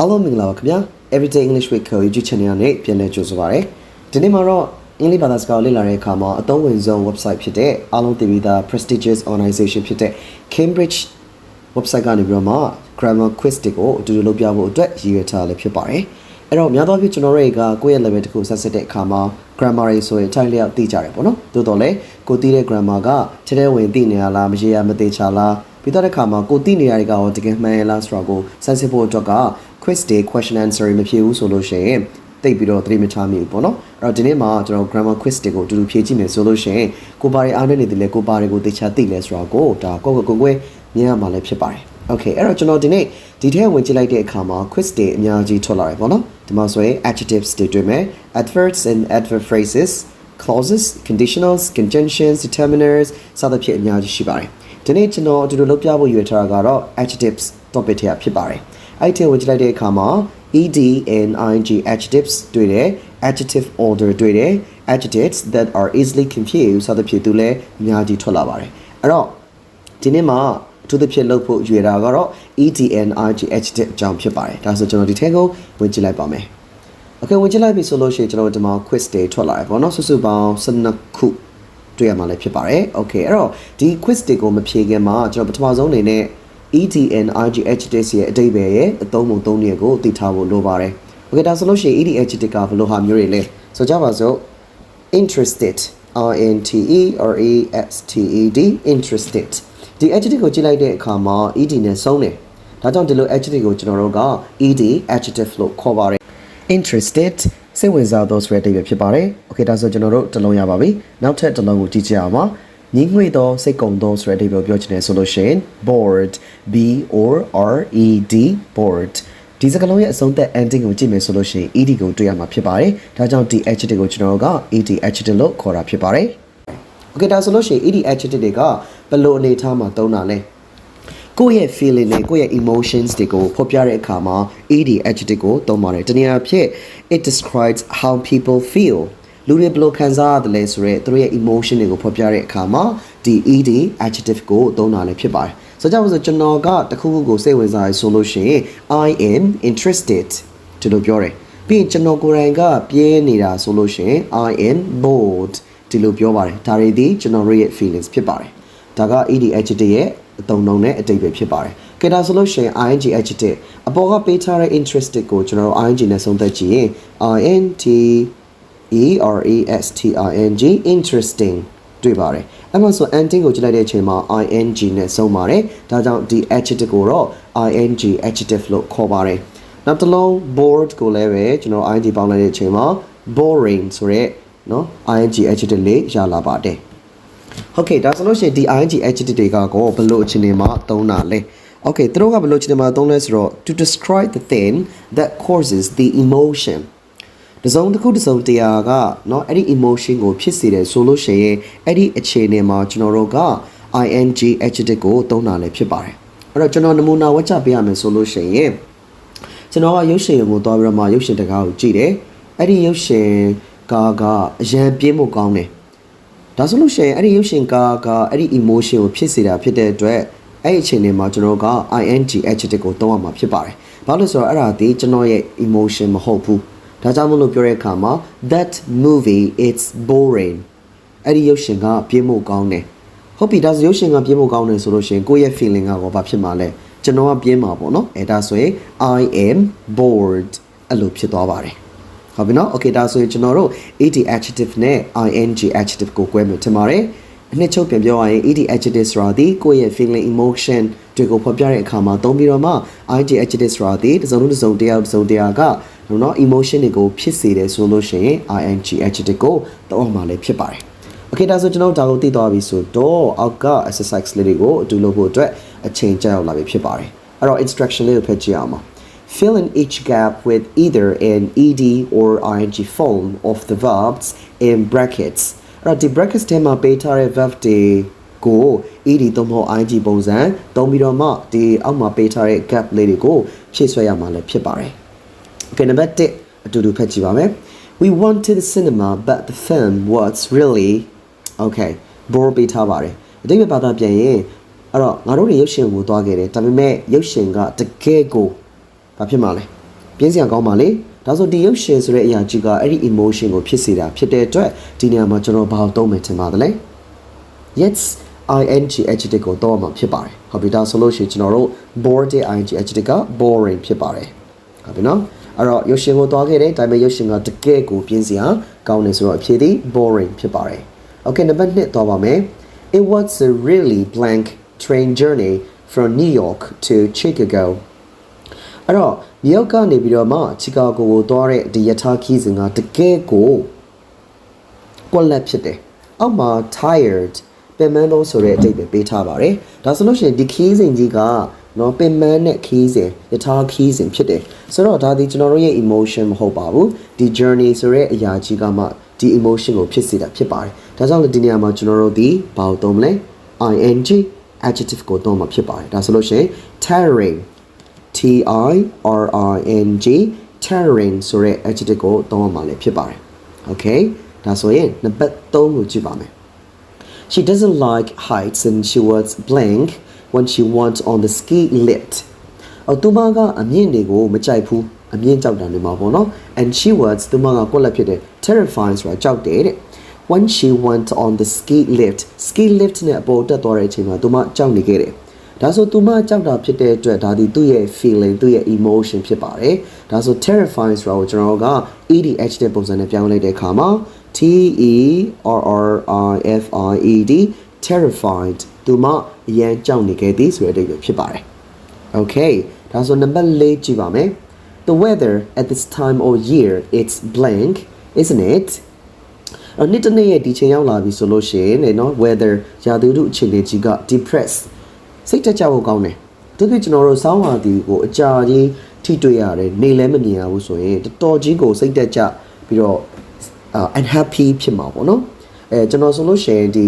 အားလုံးမင်္ဂလာပါခင်ဗျာ Everyday English with Co YouTube channel နဲ့ပြန်လည်ကြိုဆိုပါရစေဒီနေ့မှာတော့အင်္ဂလိပ်ဘာသာစကားကိုလေ့လာတဲ့အခါမှာအသုံးဝင်ဆုံး website ဖြစ်တဲ့အားလုံးသိပြီးသား prestigious organization ဖြစ်တဲ့ Cambridge website ကနေပြီးတော့မှ grammar quiz တွေကိုအတူတူလုပ်ပြဖို့အတွက်ရည်ရွယ်ထားလည်းဖြစ်ပါတယ်အဲ့တော့များသောအားဖြင့်ကျွန်တော်တို့တွေကကိုယ့်ရဲ့ level တစ်ခုဆက်စစ်တဲ့အခါမှာ grammar တွေဆိုရင်အတိုင်းလျောက်သိကြတယ်ပေါ့နော်သို့တော်လည်းကိုသိတဲ့ grammar ကထဲထဲဝင်သိနေရလားမရေရမသေးချာလားပြီးတော့တဲ့အခါမှာကိုသိနေရတဲ့ကောင်တကယ်မှန်ရလားဆိုတာကိုဆက်စစ်ဖို့အတွက်က quiz day question answer တွေမဖြေဘူးဆိုလို့ရှိရင်တိတ်ပြီးတော့သတိမထားမိဘူးပေါ့နော်အဲ့တော့ဒီနေ့မှာကျွန်တော် grammar quiz တွေကိုအတူတူဖြေကြည့်မယ်ဆိုလို့ရှိရင်ကိုပါရီအားနဲ့နေတယ်လေကိုပါရီကိုတေချာသိလဲဆိုတာကိုဒါကိုကိုကိုကိုမြင်ရမှာလည်းဖြစ်ပါတယ် Okay အဲ့တော့ကျွန်တော်ဒီနေ့ဒီထဲဝင်ကြည့်လိုက်တဲ့အခါမှာ quiz တွေအများကြီးထွက်လာတယ်ပေါ့နော်ဒီမှာဆိုရင် adjectives တွေတွေ့မယ် adverbs and adverb phrases clauses conditionals conjunctions determiners စသဖြင့်အများကြီးရှိပါတယ်ဒီနေ့ကျွန်တော်အတူတူလုပ်ပြဖို့ရွေးထားတာကတော့ adjectives topic ထဲဖြစ်ပါတယ် အဲ့ဒီထဲဝင်ကြည့်လိုက်တဲ့အခါမှာ ed and ing adjectives တွေ့တယ် adjective order တွေ့တယ် adjectives that are easily confused စသဖြင့်သူလည်းအများကြီးထွက်လာပါတယ်အဲ့တော့ဒီနေ့မှာအထူးသဖြင့်လုပ်ဖို့ရွေးတာကတော့ EDN RG adjective အကြောင်းဖြစ်ပါတယ်ဒါဆိုကျွန်တော်ဒီထဲကိုဝင်ကြည့်လိုက်ပါမယ် Okay ဝင်ကြည့်လိုက်ပြီဆိုလို့ရှိရင်ကျွန်တော်ဒီမှာ quiz တွေထွက်လာတယ်ပေါ့နော်စုစုပေါင်း12ခုတွေ့ရမှာလည်းဖြစ်ပါတယ် Okay အဲ့တော့ဒီ quiz တွေကိုမဖြေခင်မှာကျွန်တော်ပထမဆုံးအနေနဲ့ EDN RG adjectives ရဲ့အတိတ်ပဲရဲ့အသုံးပုံသုံးတွေကိုသိထားဖို့လိုပါတယ် Okay ဒါဆိုလို့ရှိရင် ED adjective ကဘယ်လိုဟာမျိုးတွေလဲဆိုကြပါစို့ interested R N T E R E S T E D interested ဒီ adjective ကိုကြည့်လိုက်တဲ့အခါမှာ ed နဲ့ဆုံးတယ်ဒါကြောင့်ဒီလို adjective ကိုကျွန်တော်တို့က ed adjective လို့ခေါ်ပါတယ် interested စိတ်ဝင်စားသောဆိုတဲ့အဓိပ္ပာယ်ဖြစ်ပါတယ်။ Okay ဒါဆိုကျွန်တော်တို့တစ်လုံးရပါပြီ။နောက်ထပ်တစ်လုံးကိုကြည့်ကြအောင်ပါ။ ညီးငွေသောစိတ်ကုံသောဆိုတဲ့အဓိပ္ပာယ်ပြောချင်တယ်ဆိုလို့ရှိရင် bored b or r e d bored ဒီစကားလုံးရဲ့အဆုံးသက် ending ကိုကြည့်မယ်ဆိုလို့ရှိရင် ed ကိုတွေ့ရမှာဖြစ်ပါတယ်။ဒါကြောင့်ဒီ adjective ကိုကျွန်တော်တို့က ed adjective လို့ခေါ်တာဖြစ်ပါတယ်။ Okay ဒါဆိုလို့ရှိရင် ed adjective တွေကဘယ်လိုအနေအထားမှာသုံးတာလဲ။ကိုယ့်ရဲ့ feeling နဲ့ကိုယ့်ရဲ့ emotions တွေကိုဖော်ပြတဲ့အခါမှာ ed adjective ကိုသုံးပါတယ်။တနည်းအားဖြင့် it describes how people feel လူတွေဘယ်လိုခံစားရတယ်လဲဆိုတော့သူတို့ရဲ့ emotion တွေကိုဖော်ပြတဲ့အခါမှာဒီ ed adjective ကိုသုံးတာလည်းဖြစ်ပါတယ်။ဆိုကြပါစို့ကျွန်တော်ကတခုခုကိုစိတ်ဝင်စားရဆိုလို့ရှိရင် I am interested ဒီလိုပြောတယ်။ပြီးရင်ကျွန်တော်ကိုယ်တိုင်ကပြင်းနေတာဆိုလို့ရှိရင် I am bored ဒီလိုပြောပါတယ်။ဒါတွေဒီကျွန်တော်ရဲ့ feelings ဖြစ်ပါတယ်။ဒါက ed adjective ရဲ့အသုံးနှုန်းနဲ့အတိတ်ပဲဖြစ်ပါတယ်။ကဲဒါဆိုလို့ရှိရင် ing adjective အပေါ်ကပေးထားတဲ့ interested ကိုကျွန်တော်တို့ ing နဲ့ဆုံးသက်ကြည့်ရင် int e r e s t i n g interesting တွေ့ပါတယ်။အဲ့မှာဆို ending ကိုကြည့်လိုက်တဲ့အချိန်မှာ ing နဲ့ဆုံးပါတယ်။ဒါကြောင့်ဒီ adjective ကိုတော့ ing adjective လို့ခေါ်ပါတယ်။နောက်တစ်လုံး bored ကိုလည်းပဲကျွန်တော် ing ပေါင်းလိုက်တဲ့အချိန်မှာ boring ဆိုရဲနော် ing adjective လေးရလာပါတယ်။ Okay ဒါဆိုလို့ရှိရင်ဒီ ing adjective တွေကကောဘယ်လိုအခြေအနေမှာသုံးတာလဲ Okay သူတို့ကဘယ်လိုအခြေအနေမှာသုံးလဲဆိုတော့ to describe the thing that causes the emotion တစုံတစ်ခုတစုံတရာကเนาะအဲ့ဒီ emotion ကိုဖြစ်စေတယ်ဆိုလို့ရှိရင်အဲ့ဒီအခြေအနေမှာကျွန်တော်တို့က ing adjective ကိုသုံးတာလည်းဖြစ်ပါတယ်အဲ့တော့ကျွန်တော်နမူနာဝတ်ချပေးရမယ်ဆိုလို့ရှိရင်ကျွန်တော်ကရုပ်ရှင်ကိုသွားပြီးတော့မှရုပ်ရှင်တကားကိုကြည့်တယ်အဲ့ဒီရုပ်ရှင်ကားကအရန်ပြင်းဖို့ကောင်းတယ်ဒါဆိုလို့ရှိရင်အဲ့ဒီရုပ်ရှင်ကားကအဲ့ဒီ emotion ကိုဖြစ်စေတာဖြစ်တဲ့အတွက်အဲ့ဒီအချိန်တွေမှာကျွန်တော်က ing adjective ကိုသုံးရမှာဖြစ်ပါတယ်ဘာလို့လဲဆိုတော့အဲ့ဒါဒီကျွန်တော်ရဲ့ emotion မဟုတ်ဘူး ဒါကြောင့်မလို့ပြောတဲ့အခါမှာ that movie it's boring အဲ့ဒီရုပ်ရှင်ကပြင်းဖို့ကောင်းတယ်ဟုတ်ပြီဒါဆိုရုပ်ရှင်ကပြင်းဖို့ကောင်းတယ်ဆိုလို့ရှိရင်ကိုယ့်ရဲ့ feeling ကဘာဖြစ်မှာလဲကျွန်တော်ကပြင်းမှာပေါ့နော်အဲဒါဆိုရင် I am bored အဲ့လိုဖြစ်သွားပါတယ်ဟုတ်ပြီနော် okay ဒါဆိုရင်ကျွန်တော်တို့ ed adjective နဲ့ ing adjective ကို꿰မယ်ထင်ပါတယ် အနှစ်ချုပ်ပြန်ပြောရရင် ed adjective ဆိုတာဒီကိုယ့်ရဲ့ feeling emotion တွေကိုဖော်ပြတဲ့အခါမှာသုံးပြီးတော့မှ ing adjective ဆိုတာဒီတစ်စုံတစ်စုံတယောက်တစ်စုံတရာကနော် emotion တွေကိုဖြစ်စေတယ်ဆိုလို့ရှိရင် ing adjective ကိုသုံးအောင်မှာလည်းဖြစ်ပါတယ် Okay ဒါဆိုကျွန်တော်ဒါကိုသိသွားပြီဆိုတော့အောက်က exercise လေးတွေကိုအတူလုပ်ဖို့အတွက်အချိန်ကြာရောက်လာပြီဖြစ်ပါတယ်အဲ့တော့ instruction လေးကိုဖတ်ကြည့်အောင်ပါ Fill in each gap with either an ed or ing form of the verbs in brackets အဲ့တော့ဒီ brackets ထဲမှာပေးထားတဲ့ verb တွေကို ed သုံးဖို့ ing ပုံစံသုံးပြီးတော့မှဒီအောက်မှာပေးထားတဲ့ gap လေးတွေကိုဖြည့်ဆွဲရမှာလည်းဖြစ်ပါတယ် Okay နံပါတ်1အတူတူဖတ်ကြည့်ပါမယ် We went to the cinema but the film was really okay bore ပေးထားပါတယ်အတိတ်ဘာသာပြန်ရင်အဲ့တော့ငါတို့တွေရုပ်ရှင်ကိုသွားခဲ့တယ်ဒါပေမဲ့ရုပ်ရှင်ကတကယ်ကိုဘာဖြစ်မှာလဲပြင်းစရာကောင်းပါလေ ဒါဆိုဒီရုပ်ရှင်ဆိုတဲ့အရာကြီးကအဲ့ဒီ emotion ကိုဖြစ်စေတာဖြစ်တဲ့အတွက်ဒီနေရာမှာကျွန်တော်ဘာလို့သုံးမယ်ထင်ပါသလဲ yes ing adjective ကိုတော့မှာဖြစ်ပါတယ်ဟုတ်ပြီဒါဆိုလို့ရှိရင်ကျွန်တော်တို့ bored တဲ့ ing adjective က boring ဖြစ်ပါတယ်ဟုတ်ပြီနော်အဲ့တော့ရုပ်ရှင်ကိုသွားခဲ့တယ်ဒါပေမဲ့ရုပ်ရှင်ကတကယ်ကိုပြင်းစရာကောင်းတယ်ဆိုတော့အဖြစ်သည် boring ဖြစ်ပါတယ် okay နံပါတ်1သွားပါမယ် it was a really blank train journey from New York to Chicago အဲ့တော့မြေရောက်ကနေပြီးတော့မှချီကာဂိုကိုသွားတဲ့ဒီယထာခီးစဉ်ကတကယ်ကိုကွက်လက်ဖြစ်တယ်။အောက်မှာ tired ပင်မန်းလို့ဆိုတဲ့အတိတ်ပဲပေးထားပါတယ်။ဒါဆိုလို့ရှိရင်ဒီခီးစဉ်ကြီးကနော်ပင်မန်းနဲ့ခီးစဉ်ယထာခီးစဉ်ဖြစ်တယ်။ဆိုတော့ဒါဒီကျွန်တော်တို့ရဲ့ emotion မဟုတ်ပါဘူး။ဒီ journey ဆိုတဲ့အရာကြီးကမှဒီ emotion ကိုဖြစ်စေတာဖြစ်ပါတယ်။ဒါကြောင့်လေဒီနေရာမှာကျွန်တော်တို့ဒီဘာကိုသုံးမလဲ ing adjective ကိုသုံးမှာဖြစ်ပါတယ်။ဒါဆိုလို့ရှိရင် tiring T I R R N G tiring ဆိုတဲ့ adjective ကိုသုံးရမှာလည်းဖြစ်ပါတယ်။ Okay ဒါဆိုရင်နံပါတ်3ကိုကြည့်ပါမယ်။ She doesn't like heights and she was blank when she went on the ski lift. အော်သူမကအမြင့်တွေကိုမကြိုက်ဘူးအမြင့်ကြောက်တာနေမှာပေါ့နော် and she was သူမကကိုယ့်လက်ဖြစ်တဲ့ terrifying ဆိုတာကြောက်တယ်တဲ့ when she went on the ski lift ski lift နဲ့အပေါ်တက်သွားတဲ့အချိန်မှာသူမကြောက်နေခဲ့တယ် ဒါဆိုသူမကြောက်တာဖြစ်တဲ့အတွက်ဒါဒီသူ့ရဲ့ feeling သူ့ရဲ့ emotion ဖြစ်ပါတယ်ဒါဆို terrifying ဆိုတာကိုကျွန်တော်က ed adjective ပုံစံနဲ့ပြောင်းလိုက်တဲ့အခါမှာ t e r r i f i e d terrified သူမအရန်ကြောက်နေခဲ့သည်ဆိုတဲ့အဓိပ္ပာယ်ဖြစ်ပါတယ် okay ဒါဆိုနံပါတ်၄ကြည့်ပါမယ် the weather at this time of year it's blank isn't it အနှစ်တစ်နေ့ရဲ့ဒီချိန်ရောက်လာပြီဆိုလို့ရှိရင်เนาะ weather ရာသီဥတုအခြေအနေကြီးက depress စိတ်တက်ကြဖို့ကောင်းတယ်သူကကျွန်တော်တို့စောင်းဟာဒီကိုအကြာကြီးထိတွေ့ရတယ်နေလည်းမမြင်ရဘူးဆိုရင်တော်တော်ကြီးကိုစိတ်တက်ကြပြီးတော့ unhappy ဖြစ်မှာပေါ့နော်အဲကျွန်တော်ဆိုလို့ရှိရင်ဒီ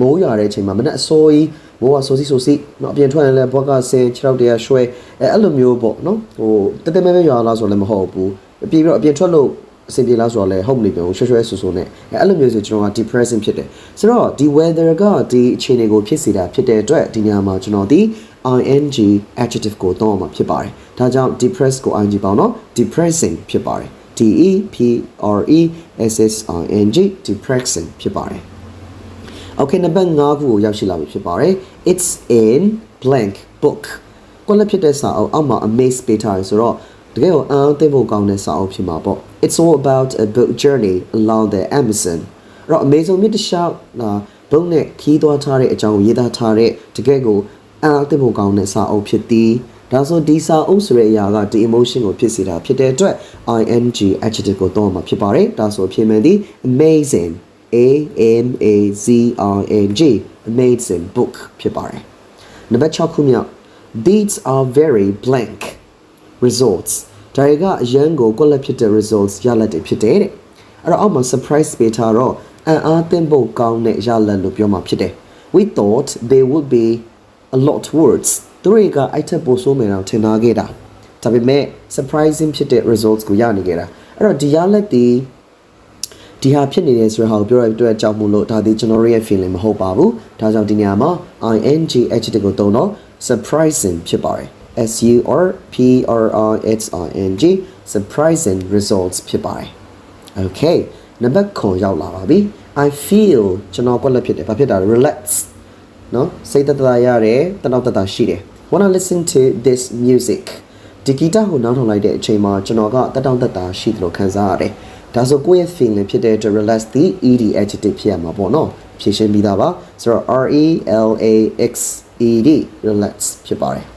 မိုးရွာတဲ့အချိန်မှာမနေ့အစိုးကြီးမိုးကဆိုစီဆိုစီเนาะအပြင်ထွက်ရင်လည်းဘွက်ကဆင်းခြေထောက်တရရွှဲအဲအဲ့လိုမျိုးပေါ့เนาะဟိုတတဲမဲမဲရွာလာဆိုလည်းမဟုတ်ဘူးပြီးပြီးတော့အပြင်ထွက်လို့ အဆင်ပြေလားဆိုတော့လည်းဟုတ်မနေပြန်ဘူးရွှဲရွှဲဆူဆူနဲ့အဲအဲ့လိုမျိုးဆိုကျွန်တော်က depressing ဖြစ်တယ်ဆိုတော့ဒီ weather ကဒီအခြေအနေကိုဖြစ်စေတာဖြစ်တဲ့အတွက်ဒီညမှာကျွန်တော်ဒီ ing adjective ကိုသုံးအောင်မှာဖြစ်ပါတယ်ဒါကြောင့် depress ကို ing ပေါင်းတော့ depressing ဖြစ်ပါတယ် D E P R E S S I N G depressing ဖြစ်ပါတယ် Okay နံပါတ်5ခုကိုရောက်ရှိလာပြီဖြစ်ပါတယ် It's in blank book ကိုလည်းဖြစ်တဲ့စာအုပ်အောက်မှာ amaze ပေးထားရဆိုတော့တကယ်ကိုအံ့သိဖို့ကောင်းတဲ့စာအုပ်ဖြစ်မှာပေါ့ It's all about a boat journey along the Amazon အဲ့တော့ Amazon မြစ်တစ်လျှောက်လာဘုံနဲ့ခီးသွားထားတဲ့အကြောင်းကိုရေးသားထားတဲ့တကယ်ကိုအံ့သိဖို့ကောင်းတဲ့စာအုပ်ဖြစ်သည်ဒါဆိုဒီစာအုပ်ဆိုတဲ့အရာကဒီ emotion ကိုဖြစ်စေတာဖြစ်တဲ့အတွက် ing adjective ကိုသုံးမှာဖြစ်ပါတယ်ဒါဆိုအဖြစ်မှန်သည် amazing A M A Z R A G amazing book ဖြစ်ပါတယ်နံပါတ်6ခုမြောက် these are very blank results ဒါတွေကအရန်ကိုကွက်လက်ဖြစ်တဲ့ results ရလဒ်တွေဖြစ်တယ်တဲ့အဲ့တော့အောက်မှာ surprise ပေးထားတော့အံ့အားသင့်ဖို့ကောင်းတဲ့ရလဒ်လို့ပြောမှာဖြစ်တယ် we thought they would be a lot words သူတွေကအဲ့ထက်ပိုဆိုးမယ်တော့ထင်ထားခဲ့တာဒါပေမဲ့ surprising ဖြစ်တဲ့ results ကိုရနေခဲ့တာအဲ့တော့ဒီရလဒ်ဒီဒီဟာဖြစ်နေတယ်ဆိုတဲ့ဟာကိုပြောရတဲ့အတွက်ကြောင့်မို့လို့ဒါဒီကျွန်တော်ရဲ့ feeling မဟုတ်ပါဘူးဒါကြောင့်ဒီနေရာမှာ ing adjective ကိုသုံးတော့ surprising ဖြစ်ပါတယ် S U R P R I S I N G surprising results ဖြစ်ပါတယ် okay နံပါတ်9ရောက်လာပါပြီ I feel ကျွန်တော်ကွက်လက်ဖြစ်တယ်ဘာဖြစ်တာလဲ relax နော်စိတ်သက်သာရတယ်တနောက်သက်သာရှိတယ် wanna listen to this music ဒီဂီတကိုနားထောင်လိုက်တဲ့အချိန်မှာကျွန်တော်ကတက်တောင့်တက်တာရှိတယ်လို့ခံစားရတယ်ဒါဆိုကိုယ့်ရဲ့ feeling ဖြစ်တဲ့အတွက် relax ဒီ ed adjective ဖြစ်ရမှာပေါ့နော်ဖြည့်ရှင်းပြီးသားပါဆိုတော့ R E L A X E D relax ဖြစ်ပါတယ်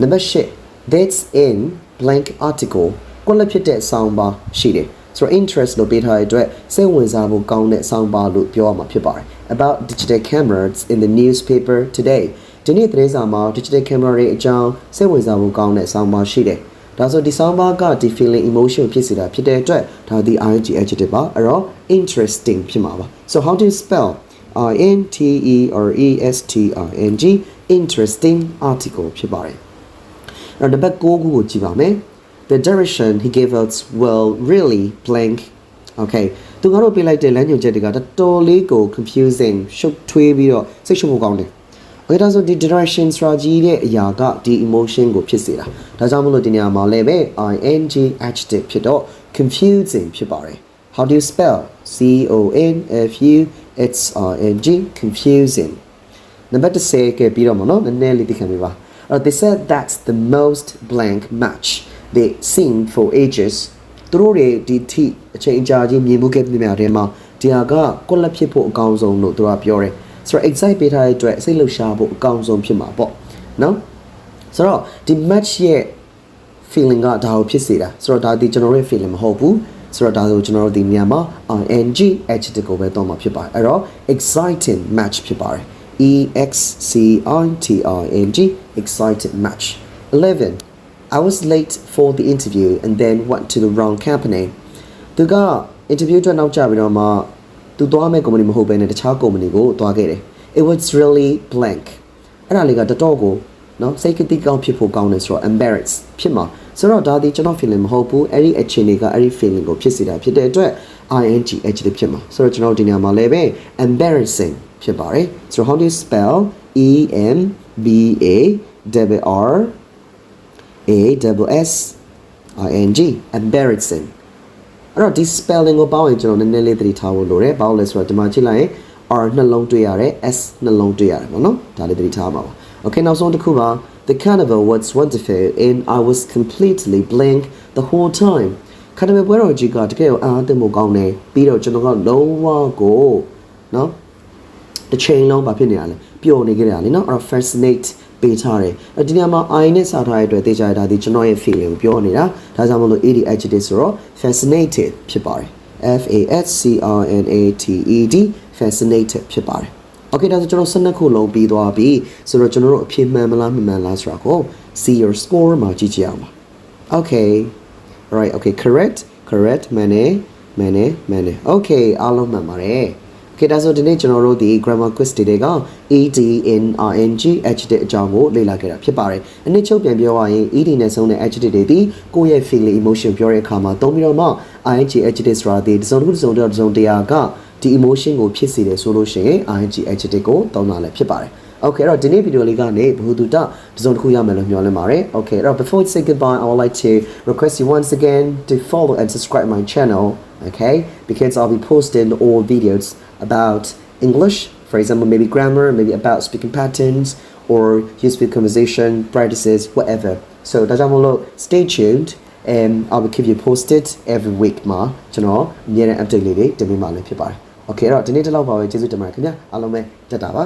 number 8 that's in blank article ကိုလည်းဖြစ်တဲ့ sound bar ရှိတယ်ဆိုတော့ interest လို့ပေးထားတဲ့အတွက်စိတ်ဝင်စားဖို့ကောင်းတဲ့ sound bar လို့ပြောရမှာဖြစ်ပါတယ် about digital cameras in the newspaper today ဒီနေ့သတင်းစာမှာ digital camera တွေအကြောင်းစိတ်ဝင်စားဖို့ကောင်းတဲ့ sound bar ရှိတယ်ဒါဆိုဒီ sound bar ကဒီ feeling emotion ဖြစ်စေတာဖြစ်တဲ့အတွက်ဒါဒီ ing adjective ပါအဲ့တော့ interesting ဖြစ်မှာပါ so how do you spell I N T E R E S T I N G interesting article ဖြစ်ပါတယ် အဲ့တော့နံပါတ်9ခုကိုကြည့်ပါမယ် the direction he gave us will really blank okay သူကတော့ပေးလိုက်တဲ့လမ်းညွှန်ချက်တွေကတော်တော်လေးကို confusing ရှုပ်ထွေးပြီးတော့စိတ်ရှုပ်ဖို့ကောင်းတယ် Okay ဒါဆိုဒီ direction ဆိုတာကြီးတဲ့အရာကဒီ emotion ကိုဖြစ်စေတာဒါကြောင့်မလို့ဒီနေရာမှာလည်းပဲ ing adjective ဖြစ်တော့ confusing ဖြစ်ပါတယ် How do you spell C O N F U H R N G confusing နံပါတ်10ကပြီးတော့မနော်နည်းနည်းလေးသိခံပေးပါ အဲ့တော့ they said that's the most blank match they seen for ages သူတို့တွေဒီထိအချိန်အကြာကြီးမြင်မှုခဲ့တဲ့နေရာတွေမှာဒီဟာကကွက်လက်ဖြစ်ဖို့အကောင်းဆုံးလို့သူကပြောတယ်ဆိုတော့ excite ပေးထားတဲ့အတွက်စိတ်လှုပ်ရှားဖို့အကောင်းဆုံးဖြစ်မှာပေါ့နော်ဆိုတော့ဒီ match ရဲ့ feeling ကဒါကိုဖြစ်စေတာဆိုတော့ဒါဒီကျွန်တော်ရဲ့ feeling မဟုတ်ဘူးဆိုတော့ဒါဆိုကျွန်တော်တို့ဒီနေရာမှာ ing adjective ကိုပဲသုံးမှာဖြစ်ပါတယ်အဲ့တော့ exciting match ဖြစ်ပါတယ် e x c i t i n g exciting match 11 I was late for the interview and then went to the wrong company သူက interview အတွက်နောက်ကျပြီးတော့မှသူသွားမဲ့ company မဟုတ်ဘဲနဲ့တခြား company ကိုသွားခဲ့တယ် it was really blank အဲ့ဒါလေးကတော်တော်ကိုနော်စိတ်ကတိကောင်းဖြစ်ဖို့ကောင်းတယ်ဆိုတော့ embarrass ဖြစ်မှာဆိုတော့ဒါဒီကျွန်တော် feeling မဟုတ်ဘူးအဲ့ဒီအခြေအနေကအဲ့ဒီ feeling ကိုဖြစ်စေတာဖြစ်တဲ့အတွက် ing adjective ဖြစ်မှာဆိုတော့ကျွန်တော်ဒီနေရာမှာလည်းပဲ embarrassing ဖြစ်ပါတယ်ဆိုတော့ how do you spell e m b a w r a w s i n g embarrassing အဲ့တော့ဒီ spelling ကိုပေါင်းရင်ကျွန်တော်နည်းနည်းလေးသတိထားဖို့လိုတယ်ဘာလို့လဲဆိုတော့ဒီမှာကြည့်လိုက်ရင် R နှလုံးတွေ့ရတယ် S နှလုံးတွေ့ရတယ်ပေါ့နော်ဒါလေးသတိထားပါပါ Okay နောက်ဆုံးတစ်ခုပါ The carnival was wonderful and I was completely blank the whole time carnival ပွဲတော်ကြီးကတကယ်ကိုအားအသင့်ဖို့ကောင်းတယ်ပြီးတော့ကျွန်တော်ကလုံးဝကိုနော် တစ်ချိန်လုံးဘာဖြစ်နေရလဲပျော်နေကြရလေနော်အဲ့တော့ fascinate ပေးထားတယ်အဲ့ဒီနေရာမှာ I နဲ့စာထားရတဲ့အတွက်သိကြရတာဒီကျွန်တော်ရဲ့ feeling ကိုပြောနေတာဒါကြောင့်မလို့ ed adjective ဆိုတော့ fascinated ဖြစ်ပါတယ် F A S C R N A T E D fascinated ဖြစ်ပါတယ် Okay ဒါဆိုကျွန်တော်12ခုလုံးပြီးသွားပြီဆိုတော့ကျွန်တော်တို့အဖြေမှန်မလားမမှန်လားဆိုတာကို see your score မှာကြည့်ကြည့်အောင်ပါ Okay right okay correct correct မှန်တယ်မှန်တယ်မှန်တယ် Okay အားလုံးမှန်ပါတယ် Okay ဒါဆိုဒီနေ့ကျွန်တော်တို့ဒီ grammar quiz တွေက ed in ing adjective အကြောင်းကိုလေ့လာခဲ့တာဖြစ်ပါတယ်။အနည်းချုပ်ပြန်ပြောရရင် ed နဲ့ဆုံးတဲ့ adjective တွေဒီကိုယ့်ရဲ့ feeling emotion ပြောတဲ့အခါမှာသုံးပြီးတော့မှ ing adjective ဆိုတာဒီတစ်စုံတစ်ခုတစ်စုံတစ်စုံတရားကဒီ emotion ကိုဖြစ်စေတယ်ဆိုလို့ရှိရင် ing adjective ကိုသုံးတာလည်းဖြစ်ပါတယ်။ Okay အဲ့တော့ဒီနေ့ဗီဒီယိုလေးကနေဘ ഹു တုတတစ်စုံတစ်ခုရမယ်လို့မျှော်လင့်ပါတယ်။ Okay အဲ့တော့ before we say goodbye I would like to request you once again to follow and subscribe my channel okay because I'll be posting all videos about English for example maybe grammar maybe about speaking patterns or useful conversation practices whatever so ဒါကြောင့်မလို့ stay tuned and I will keep you posted every week မှာကျွန်တော်အများနဲ့ update လေးတွေတင်ပေးမှာလည်းဖြစ်ပါတယ် okay အဲ့တော့ဒီနေ့ဒီလောက်ပါပဲကျေးဇူးတင်ပါတယ်ခင်ဗျာအားလုံးပဲတက်တာပါ